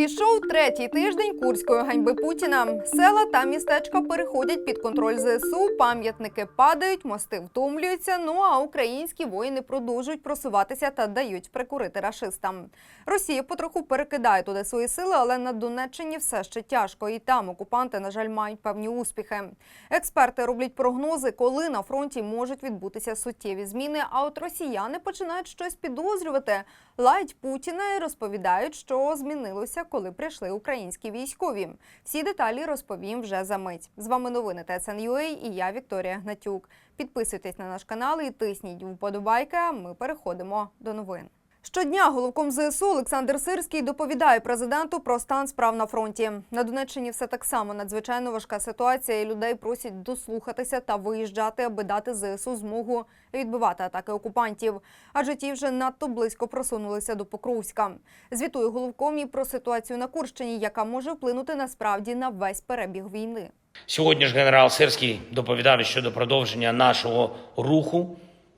Пішов третій тиждень курської ганьби Путіна. Села та містечка переходять під контроль ЗСУ, пам'ятники падають, мости втомлюються. Ну а українські воїни продовжують просуватися та дають прикурити рашистам. Росія потроху перекидає туди свої сили, але на Донеччині все ще тяжко. І там окупанти, на жаль, мають певні успіхи. Експерти роблять прогнози, коли на фронті можуть відбутися суттєві зміни. А от росіяни починають щось підозрювати. Лають Путіна і розповідають, що змінилося, коли прийшли українські військові. Всі деталі розповім вже за мить. З вами новини ТСНЮА і я Вікторія Гнатюк. Підписуйтесь на наш канал і тисніть вподобайки. Ми переходимо до новин. Щодня головком ЗСУ Олександр Сирський доповідає президенту про стан справ на фронті. На Донеччині все так само надзвичайно важка ситуація, і людей просять дослухатися та виїжджати, аби дати ЗСУ змогу відбивати атаки окупантів. Адже ті вже надто близько просунулися до Покровська. Звітує головком і про ситуацію на Курщині, яка може вплинути насправді на весь перебіг війни. Сьогодні ж генерал Сирський доповідав щодо продовження нашого руху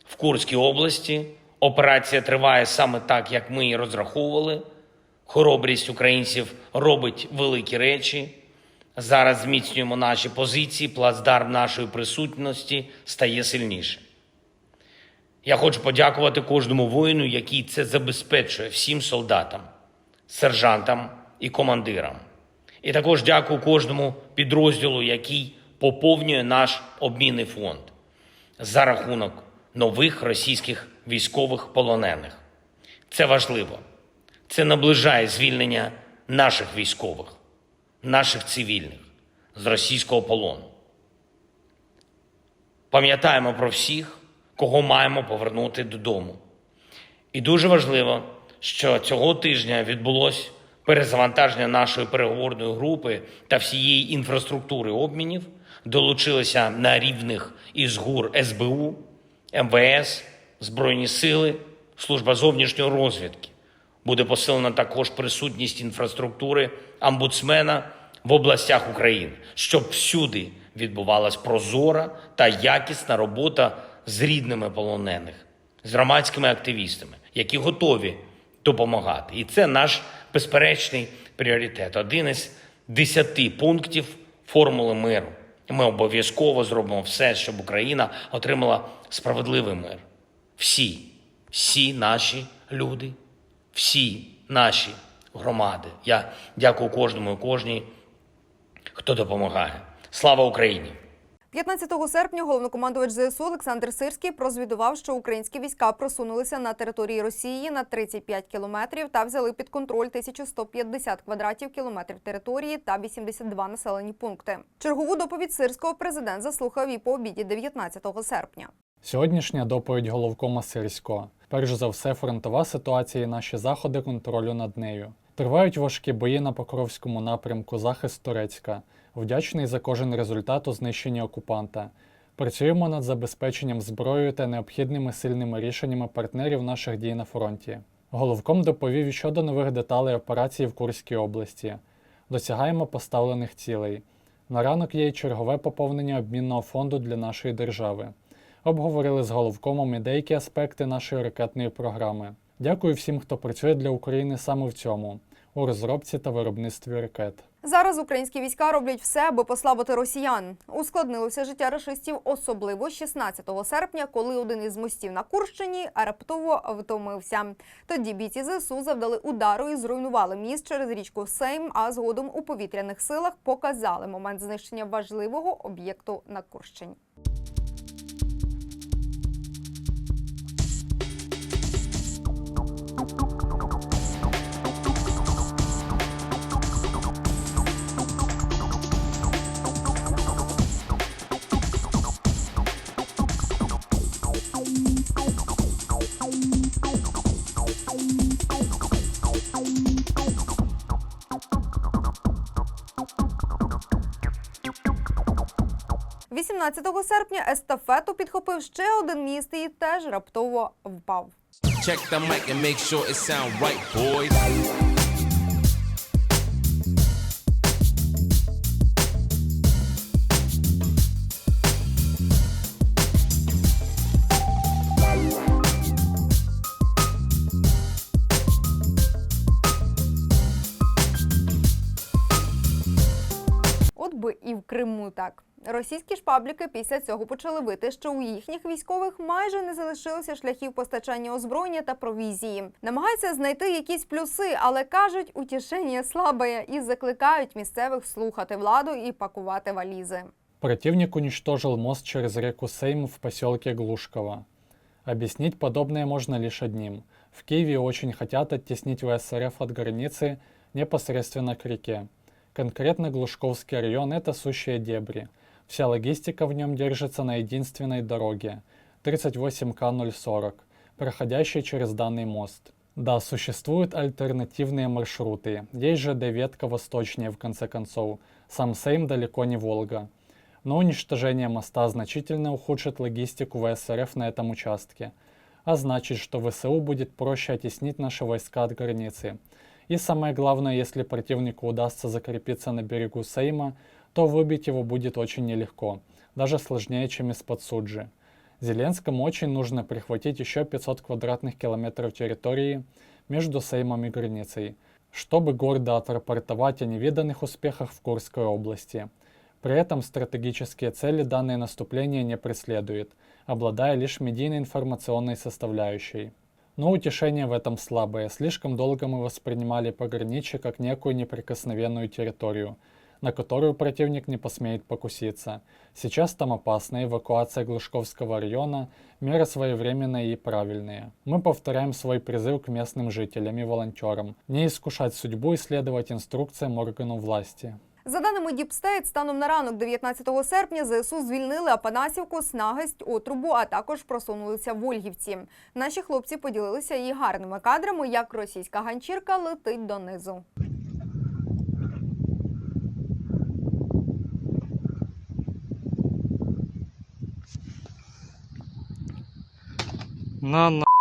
в Курській області. Операція триває саме так, як ми і розраховували. Хоробрість українців робить великі речі. Зараз зміцнюємо наші позиції, плацдарм нашої присутності стає сильніше. Я хочу подякувати кожному воїну, який це забезпечує всім солдатам, сержантам і командирам. І також дякую кожному підрозділу, який поповнює наш обмінний фонд за рахунок нових російських військових полонених. Це важливо. Це наближає звільнення наших військових, наших цивільних з російського полону. Пам'ятаємо про всіх, кого маємо повернути додому. І дуже важливо, що цього тижня відбулось перезавантаження нашої переговорної групи та всієї інфраструктури обмінів. Долучилися на рівних із ГУР СБУ, МВС, Збройні Сили, Служба зовнішньої розвідки. Буде посилена також присутність інфраструктури омбудсмена в областях України, щоб всюди відбувалась прозора та якісна робота з рідними полонених, з громадськими активістами, які готові допомагати. І це наш безперечний пріоритет. Один із десяти пунктів формули миру. Ми обов'язково зробимо все, щоб Україна отримала справедливий мир. Всі, всі наші люди, всі наші громади. Я дякую кожному і кожній, хто допомагає. Слава Україні! 15 серпня головнокомандувач ЗСУ Олександр Сирський прозвідував, що українські війська просунулися на території Росії на 35 кілометрів та взяли під контроль 1150 квадратів кілометрів території та 82 населені пункти. Чергову доповідь сирського президент заслухав і по обіді 19 серпня. Сьогоднішня доповідь головкома Сирського. Перш за все, фронтова ситуація і наші заходи контролю над нею. Тривають важкі бої на Покровському напрямку захист Турецька. Вдячний за кожен результат у знищенні окупанта. Працюємо над забезпеченням зброєю та необхідними сильними рішеннями партнерів наших дій на фронті. Головком доповів щодо нових деталей операції в Курській області. Досягаємо поставлених цілей. На ранок є й чергове поповнення обмінного фонду для нашої держави. Обговорили з головкомом і деякі аспекти нашої ракетної програми. Дякую всім, хто працює для України саме в цьому у розробці та виробництві ракет. Зараз українські війська роблять все, аби послабити росіян. Ускладнилося життя рашистів, особливо 16 серпня, коли один із мостів на Курщині раптово втомився. Тоді бійці ЗСУ завдали удару і зруйнували міст через річку Сейм. А згодом у повітряних силах показали момент знищення важливого об'єкту на Курщині. – 18 серпня естафету підхопив ще один міст і теж раптово впав. Check the mic and make sure it sound right, boys. Так. Російські ж пабліки після цього почали вити, що у їхніх військових майже не залишилося шляхів постачання озброєння та провізії. Намагаються знайти якісь плюси, але кажуть, утішення слабе і закликають місцевих слухати владу і пакувати валізи. Противник уничтожил мост через реку Сейм в поселке Глушково. Объяснить подобное можно лишь одним. В Киеве очень хотят оттеснить ВСРФ от границы непосредственно к реке. Конкретно Глушковский район – это сущие дебри. Вся логистика в нем держится на единственной дороге – 38К040, проходящей через данный мост. Да, существуют альтернативные маршруты. Есть же ветка восточнее, в конце концов. Сам Сейм далеко не Волга. Но уничтожение моста значительно ухудшит логистику ВСРФ на этом участке, а значит, что ВСУ будет проще оттеснить наши войска от границы. И самое главное, если противнику удастся закрепиться на берегу Сейма, то выбить его будет очень нелегко, даже сложнее, чем из-под Суджи. Зеленскому очень нужно прихватить еще 500 квадратных километров территории между Сеймом и границей, чтобы гордо отрапортовать о невиданных успехах в Курской области. При этом стратегические цели данное наступление не преследует, обладая лишь медийно-информационной составляющей. Но утешение в этом слабое. Слишком долго мы воспринимали пограничье как некую неприкосновенную территорию, на которую противник не посмеет покуситься. Сейчас там опасна эвакуация Глушковского района, меры своевременные и правильные. Мы повторяем свой призыв к местным жителям и волонтерам не искушать судьбу и следовать инструкциям органу власти. За даними Діпстейт, станом на ранок 19 серпня ЗСУ звільнили Апанасівку, Снагисть, Отрубу, а також просунулися в Ольгівці. Наші хлопці поділилися і гарними кадрами, як російська ганчірка летить донизу. На на.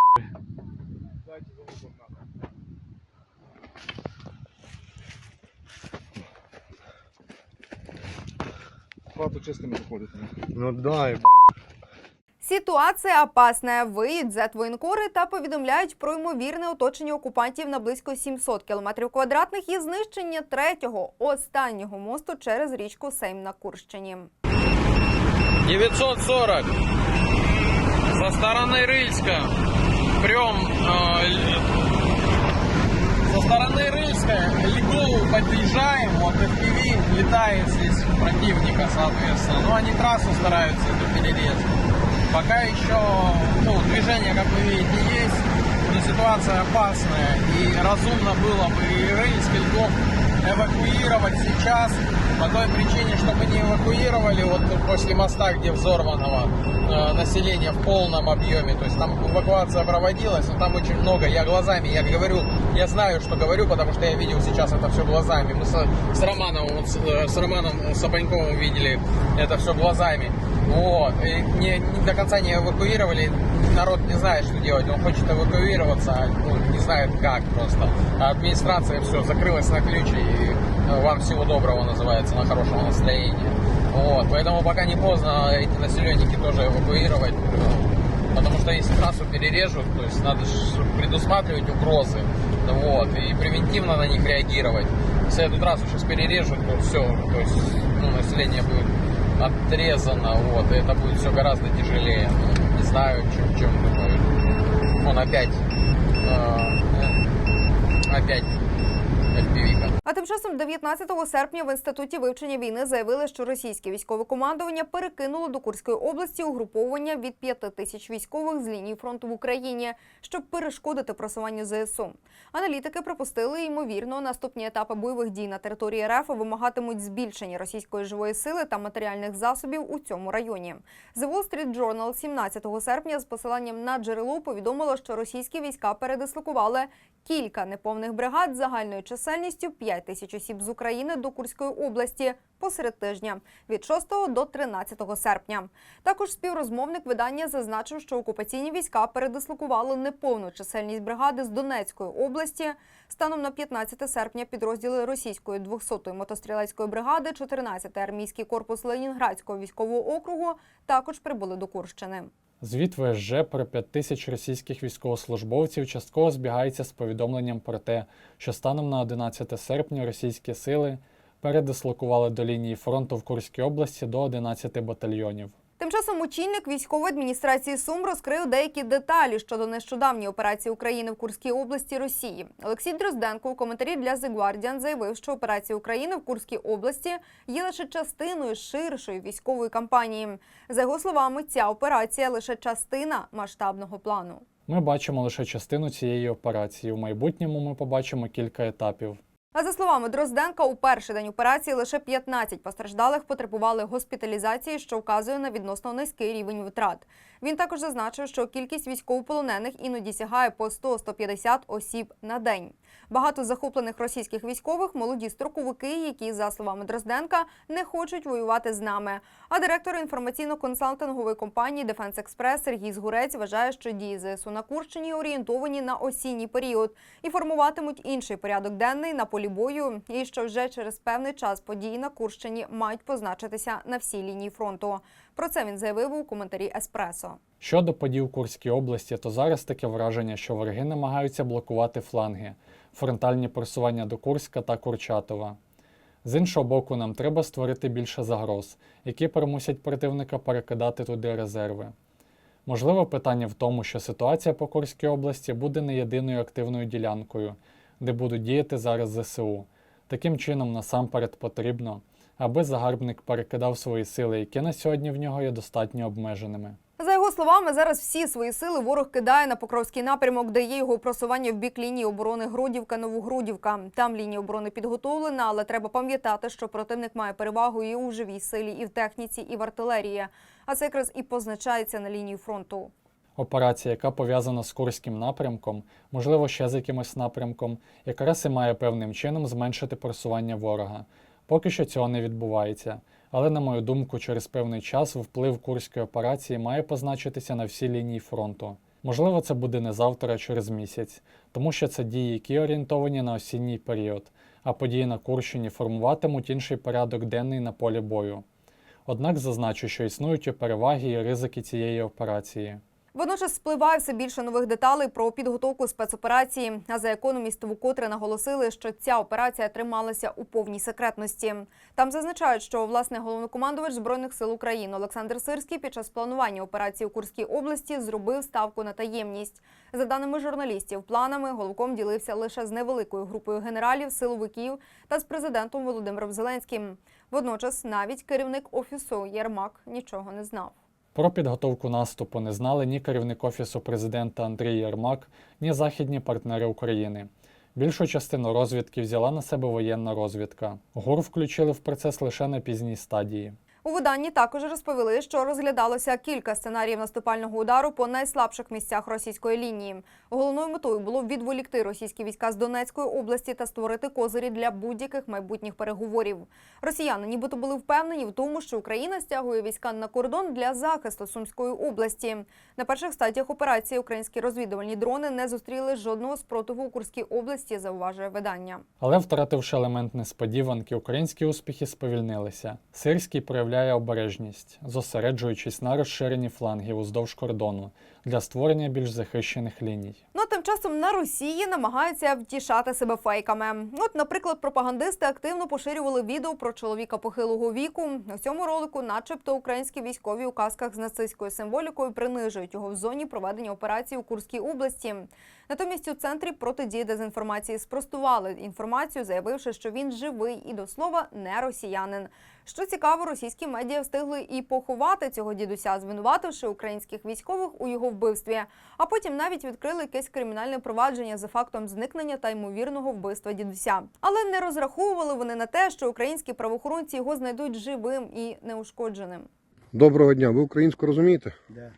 Хату чистими заходити. Ну дай, Ситуація опасна. Виють зетвоєнкори та повідомляють про ймовірне оточення окупантів на близько 700 кілометрів квадратних і знищення третього, останнього мосту через річку Сейм на Курщині. 940. Со стороны Рыльска. Прям э, л- со стороны Рыльска Лигову подъезжаем, вот FPV летает здесь противника, соответственно. Но они трассу стараются эту перерезать. Пока еще, ну, движение, как вы видите, есть, но ситуация опасная. И разумно было бы и Рыльск, и эвакуировать сейчас по той причине, что мы не эвакуировали вот после моста, где взорванного э, населения в полном объеме. То есть там эвакуация проводилась, но там очень много. Я глазами, я говорю, я знаю, что говорю, потому что я видел сейчас это все глазами. Мы с, с Романом, вот с, э, с Романом Сапаньковым видели это все глазами. Вот. И не, не до конца не эвакуировали. Народ не знает, что делать. Он хочет эвакуироваться, а, ну, знает как просто. А администрация все закрылась на ключ и э, вам всего доброго называется, на хорошего настроения. Вот. Поэтому пока не поздно эти населенники тоже эвакуировать. э, Потому что если трассу перережут, то есть надо предусматривать угрозы. Вот, и превентивно на них реагировать. Если эту трассу сейчас перережут, то все, то есть ну, население будет отрезано, вот, и это будет все гораздо тяжелее. Ну, не знаю, чем, чем думаю. Он опять, опять. А тим часом 19 серпня в інституті вивчення війни заявили, що російське військове командування перекинуло до Курської області угруповання від 5 тисяч військових з лінії фронту в Україні, щоб перешкодити просуванню ЗСУ. Аналітики припустили, ймовірно, наступні етапи бойових дій на території РФ вимагатимуть збільшення російської живої сили та матеріальних засобів у цьому районі. The Wall Street Journal 17 серпня з посиланням на джерело повідомило, що російські війська передислокували кілька неповних бригад загальною чисельністю 5 тисяч осіб з України до Курської області посеред тижня від 6 до 13 серпня. Також співрозмовник видання зазначив, що окупаційні війська передислокували неповну чисельність бригади з Донецької області. Станом на 15 серпня підрозділи російської 200-ї мотострілецької бригади, 14-й армійський корпус Ленінградського військового округу також прибули до Курщини. Звіт ВСЖ про 5 тисяч російських військовослужбовців частково збігається з повідомленням про те, що станом на 11 серпня російські сили передислокували до лінії фронту в Курській області до 11 батальйонів. Тим часом очільник військової адміністрації Сум розкрив деякі деталі щодо нещодавньої операції України в Курській області Росії. Олексій Дрозденко у коментарі для The Guardian заявив, що операція України в Курській області є лише частиною ширшої військової кампанії. За його словами, ця операція лише частина масштабного плану. Ми бачимо лише частину цієї операції. У майбутньому ми побачимо кілька етапів. А за словами Дрозденка, у перший день операції лише 15 постраждалих потребували госпіталізації, що вказує на відносно низький рівень витрат. Він також зазначив, що кількість військовополонених іноді сягає по 100-150 осіб на день. Багато захоплених російських військових молоді строковики, які, за словами Дрозденка, не хочуть воювати з нами. А директор інформаційно-консалтингової компанії Дефенс Експрес Сергій Згурець вважає, що дії ЗСУ на Курщині орієнтовані на осінній період і формуватимуть інший порядок денний на полі бою, і що вже через певний час події на Курщині мають позначитися на всій лінії фронту. Про це він заявив у коментарі Еспресо. Щодо подій у Курській області, то зараз таке враження, що вороги намагаються блокувати фланги, фронтальні просування до Курська та Курчатова. З іншого боку, нам треба створити більше загроз, які примусять противника перекидати туди резерви. Можливо, питання в тому, що ситуація по Курській області буде не єдиною активною ділянкою, де будуть діяти зараз ЗСУ. Таким чином, насамперед потрібно, аби загарбник перекидав свої сили, які на сьогодні в нього є достатньо обмеженими. За його словами, зараз всі свої сили ворог кидає на Покровський напрямок, де є його просування в бік лінії оборони Грудівка Новогрудівка. Там лінія оборони підготовлена, але треба пам'ятати, що противник має перевагу і у живій силі, і в техніці, і в артилерії. А це якраз і позначається на лінії фронту. Операція, яка пов'язана з Курським напрямком, можливо, ще з якимось напрямком, якраз і має певним чином зменшити просування ворога. Поки що цього не відбувається. Але, на мою думку, через певний час вплив курської операції має позначитися на всій лінії фронту. Можливо, це буде не завтра, а через місяць, тому що це дії, які орієнтовані на осінній період, а події на Курщині формуватимуть інший порядок денний на полі бою. Однак зазначу, що існують і переваги і ризики цієї операції. Водночас спливає все більше нових деталей про підготовку спецоперації. А за економіст вкотре наголосили, що ця операція трималася у повній секретності. Там зазначають, що власне головнокомандувач збройних сил України Олександр Сирський під час планування операції у Курській області зробив ставку на таємність. За даними журналістів, планами головком ділився лише з невеликою групою генералів, силовиків та з президентом Володимиром Зеленським. Водночас навіть керівник офісу Єрмак нічого не знав. Про підготовку наступу не знали ні керівник офісу президента Андрій Єрмак, ні західні партнери України. Більшу частину розвідки взяла на себе воєнна розвідка. ГУР включили в процес лише на пізній стадії. У виданні також розповіли, що розглядалося кілька сценаріїв наступального удару по найслабших місцях російської лінії. Головною метою було відволікти російські війська з Донецької області та створити козирі для будь-яких майбутніх переговорів. Росіяни нібито були впевнені в тому, що Україна стягує війська на кордон для захисту Сумської області. На перших стадіях операції українські розвідувальні дрони не зустріли жодного спротиву у Курській області, зауважує видання. Але, втративши елемент несподіванки, українські успіхи сповільнилися. Сирський проявляє обережність, зосереджуючись на розширенні флангів уздовж кордону для створення більш захищених ліній. Ну, тим часом на Росії намагаються втішати себе фейками. От, наприклад, пропагандисти активно поширювали відео про чоловіка похилого віку. У цьому ролику, начебто, українські військові у касках з нацистською символікою принижують його в зоні проведення операції у Курській області. Натомість у центрі протидії дезінформації спростували інформацію, заявивши, що він живий і до слова не росіянин. Що цікаво, російські медіа встигли і поховати цього дідуся, звинувативши українських військових у його вбивстві. А потім навіть відкрили якесь кримінальне провадження за фактом зникнення та ймовірного вбивства дідуся. Але не розраховували вони на те, що українські правоохоронці його знайдуть живим і неушкодженим. Доброго дня. Ви українську розумієте? Да,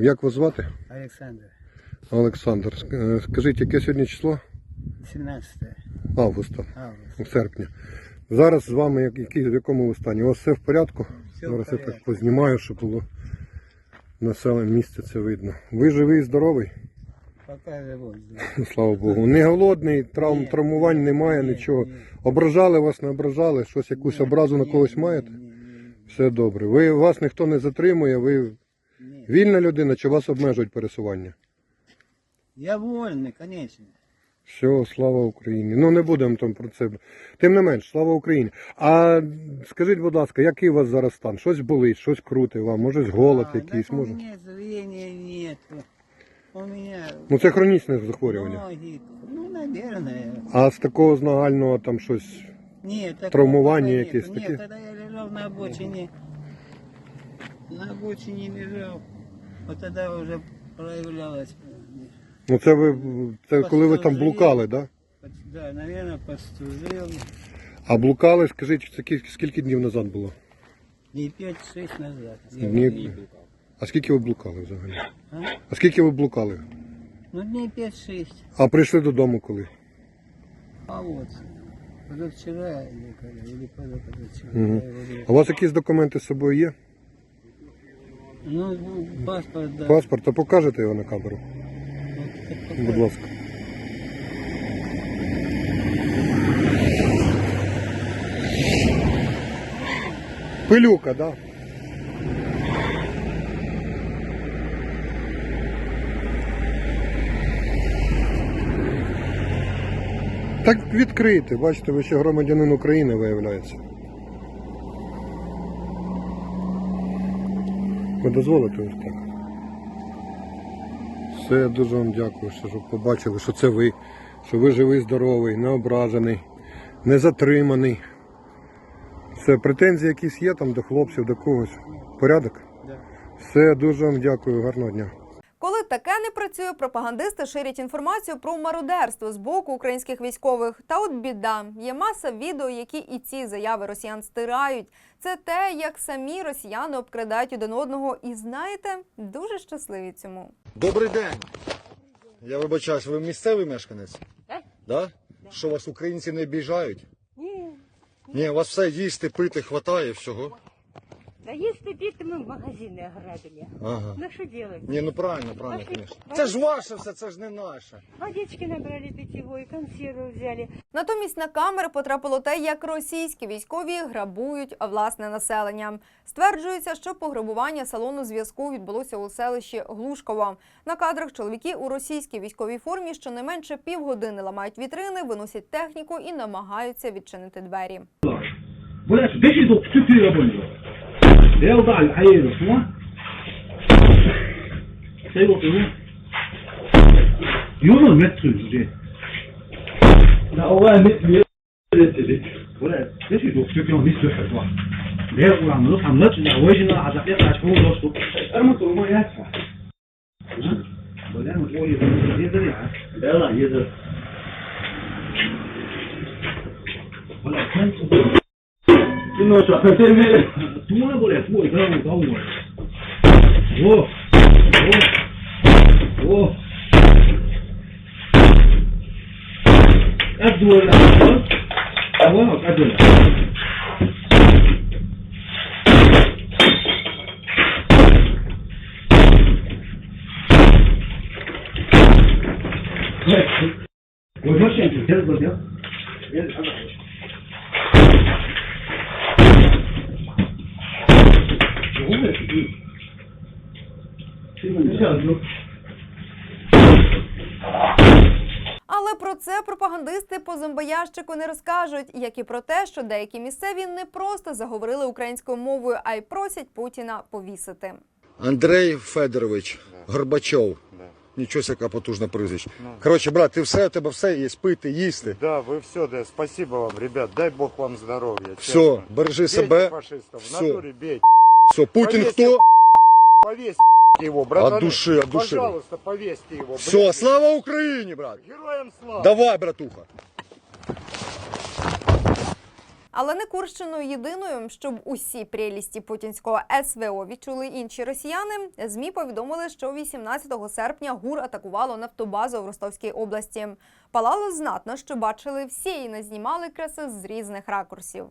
Як вас звати? Олександр. Олександр. Е, Скажіть, яке сьогодні число? 17 Августа, августа. серпня. Зараз з вами як- які, в якому ви стані? У вас все в порядку? Все в Зараз я так познімаю, щоб було населене місце це видно. Ви живий і здоровий? Пока живий. Слава Богу. Не голодний, травм, Ні, травмувань немає, ні, нічого. ні. Ображали вас, не ображали, щось якусь образу на когось маєте? Ні, ні, Все добре. Ви вас ніхто не затримує, ви ні, ні. вільна людина чи вас обмежують пересування? Я вольний, конечно. Все, слава Україні. Ну не будемо там про це. Тим не менш, слава Україні. А скажіть, будь ласка, який у вас зараз стан? Щось болить, щось крути вам, може голод А, якийсь, так може. У зрения нет. У меня Ну це хронічне захворювання. ноги. Ну, наверное. А з такого з нагального там щось. Нет, такого Травмування пока якісь такі? Нет, когда я лежал на обочине, на обочине лежал, вот тогда уже проявлялось. Ну це ви це коли ви там блукали, да? Да, наверное, постужил. А блукали, скажіть, це ки- скільки днів назад було? Дней 5-6 назад. Днів. А скільки ви блукали взагалі? А? А скільки ви блукали? Ну, дней 5-6. А прийшли додому коли? А вот, позавчера или когда, или позавчера. Мгм. я его А у вас якісь документи з собою є? Ну, ну, паспорт, да. Паспорт, то покажете його на камеру, так будь ласка. Пилюка, да? Так відкрийте, бачите, ви ще громадянин України виявляється. Ви дозволите ось так? Все, я дуже вам дякую, що побачили, що це ви, що ви живий, здоровий, не ображений, не затриманий. Все, претензії якісь є там до хлопців, до когось. Порядок? Все, дуже вам дякую, гарного дня. Працює, пропагандисти ширять інформацію про мародерство з боку українських військових. Та от біда, є маса відео, які і ці заяви росіян стирають. Це те, як самі росіяни обкрадають один одного, і знаєте, дуже щасливі цьому. Добрий день. Я вибачаюсь, ви місцевий мешканець? Так. Да? Що вас українці не обіжають? Ні, Ні, у вас все їсти, пити, хватає всього. да если пить, мы магазины ограбили. Ага. Ну что делать? Ні, ну правильно, правильно, Пошли. звісно. Це ж ваше все, це ж не наше. Водички набрали питьевой, консервы взяли. Натомість на камери потрапило те, як російські військові грабують власне населення. Стверджується, що пограбування салону зв'язку відбулося у селищі Глушково. На кадрах чоловіки у російській військовій формі щонайменше півгодини ламають вітрини, виносять техніку і намагаються відчинити двері. Voilà, dès qu'ils ont structuré بيوضع الحي المسموع يونو متر جوجي لا هو ولا ليش يدوق فيك يوم نيس لوحة واحد ليه يقول عم نروح عم نطلع عواجنا على حقيقة عشان هو راسه ارمط وما يدفع ولا هو يقدر يقدر يعني لا لا يقدر ولا كان Non, cioè, per te tu non vuoi, tu vuoi, però non vuoi. Oh, oh, oh. قد ولا اه قد ولا وماشي انت ترضى ده Але про це пропагандисти по зомбоящику не розкажуть, як і про те, що деякі місцеві не просто заговорили українською мовою, а й просять Путіна повісити. Андрей Федорович Горбачов. Нічого яка потужна прізвище. Коротше, брат, ти все, у тебе все є, пити, їсти. Да, вы все, да, спасибо вам, ребят, дай бог вам здоровья. Все, бережи Бейте себе. фашистов, в Всё. натуре бейте. Все, Путін Повесьте, хто? Повесьте его, братаны. От души, от души. Пожалуйста, повесьте его. Все, блядь. слава Україні, брат! Героям слава! Давай, братуха! Але не Курщиною єдиною, щоб усі прелісті путінського СВО відчули інші росіяни. Змі повідомили, що 18 серпня ГУР атакувало нафтобазу в Ростовській області. Палало знатно, що бачили всі і не знімали краси з різних ракурсів.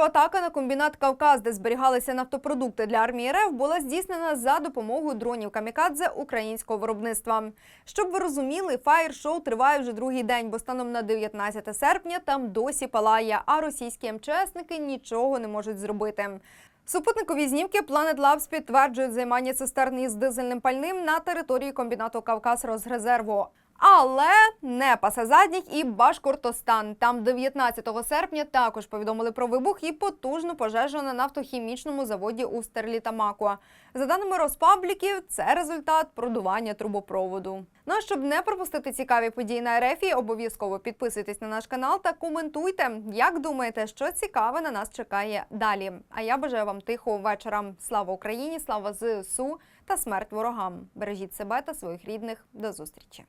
Що атака на комбінат Кавказ, де зберігалися нафтопродукти для армії РФ, була здійснена за допомогою дронів камікадзе українського виробництва. Щоб ви розуміли, фаєр-шоу триває вже другий день, бо станом на 19 серпня там досі палає, а російські МЧСники нічого не можуть зробити. Супутникові знімки Planet Labs підтверджують займання цистерн із дизельним пальним на території комбінату Кавказ Розрезерву. Але не пасе задніх і Башкортостан. Там 19 серпня також повідомили про вибух і потужну пожежу на нафтохімічному заводі у Стерлітамаку. За даними Роспабліків, це результат продування трубопроводу. Ну а щоб не пропустити цікаві події на РФі, обов'язково підписуйтесь на наш канал та коментуйте, як думаєте, що цікаве на нас чекає далі. А я бажаю вам тихого вечора. Слава Україні, слава ЗСУ та смерть ворогам. Бережіть себе та своїх рідних. До зустрічі.